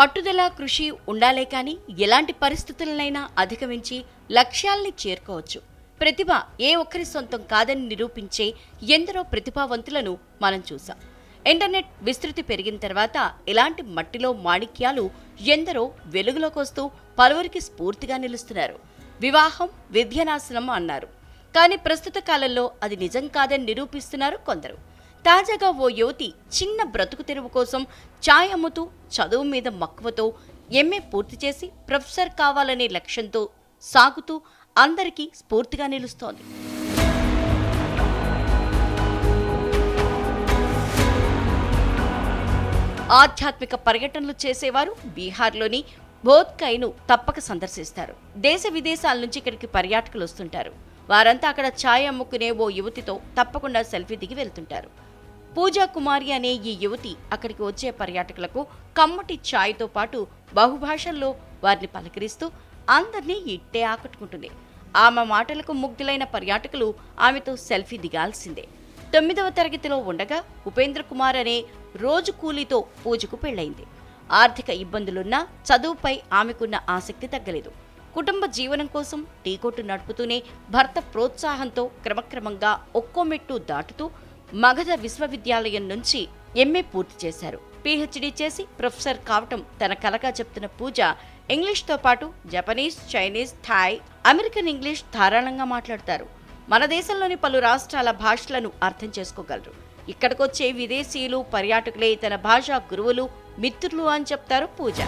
పట్టుదల కృషి ఉండాలే కానీ ఎలాంటి పరిస్థితులనైనా అధిగమించి లక్ష్యాల్ని చేరుకోవచ్చు. ప్రతిభ ఏ ఒక్కరి సొంతం కాదని నిరూపించే ఎందరో ప్రతిభావంతులను మనం చూసాం ఇంటర్నెట్ విస్తృతి పెరిగిన తర్వాత ఇలాంటి మట్టిలో మాణిక్యాలు ఎందరో వెలుగులోకి వస్తూ పలువురికి స్ఫూర్తిగా నిలుస్తున్నారు. వివాహం విద్యనాశనం అన్నారు. కానీ ప్రస్తుత కాలంలో అది నిజం కాదని నిరూపిస్తున్నారు కొందరు. తాజాగా ఓ యువతి చిన్న బ్రతుకు తెరువు కోసం ఛాయ్ అమ్ముతూ చదువు మీద మక్కువతో ఎంఏ పూర్తి చేసి ప్రొఫెసర్ కావాలనే లక్ష్యంతో సాగుతూ అందరికీ స్ఫూర్తిగా నిలుస్తోంది. ఆధ్యాత్మిక పర్యటనలు చేసేవారు బీహార్లోని బోధ్కైను తప్పక సందర్శిస్తారు. దేశ విదేశాల నుంచి ఇక్కడికి పర్యాటకులు వస్తుంటారు. వారంతా అక్కడ ఛాయ్ అమ్ముకునే ఓ యువతితో తప్పకుండా సెల్ఫీ దిగి వెళ్తుంటారు. పూజా కుమారి అనే ఈ యువతి అక్కడికి వచ్చే పర్యాటకులకు కమ్మటి ఛాయ్తో పాటు బహుభాషల్లో వారిని పలకరిస్తూ అందరినీ ఇట్టే ఆకట్టుకుంటుంది. ఆమె మాటలకు ముగ్ధులైన పర్యాటకులు ఆమెతో సెల్ఫీ దిగాల్సిందే. తొమ్మిదవ తరగతిలో ఉండగా ఉపేంద్ర కుమార్ అనే రోజు కూలీతో పూజకు పెళ్ళైంది. ఆర్థిక ఇబ్బందులున్నా చదువుపై ఆమెకున్న ఆసక్తి తగ్గలేదు. కుటుంబ జీవనం కోసం టీ కొట్టు నడుపుతూనే భర్త ప్రోత్సాహంతో క్రమక్రమంగా ఒక్కో మెట్టు దాటుతూ మగధ విశ్వవిద్యాలయం నుంచి ఎంఏ పూర్తి చేశారు. పీహెచ్డీ చేసి ప్రొఫెసర్ కావటం తన కలగా చెప్తున్న పూజ ఇంగ్లీష్తో పాటు Japanese Chinese Thai American English ధారాళంగా మాట్లాడతారు. మన దేశంలోని పలు రాష్ట్రాల భాషలను అర్థం చేసుకోగలరు. ఇక్కడికొచ్చే విదేశీయులు పర్యాటకులే తన భాషా గురువులు మిత్రులు అని చెప్తారు పూజ.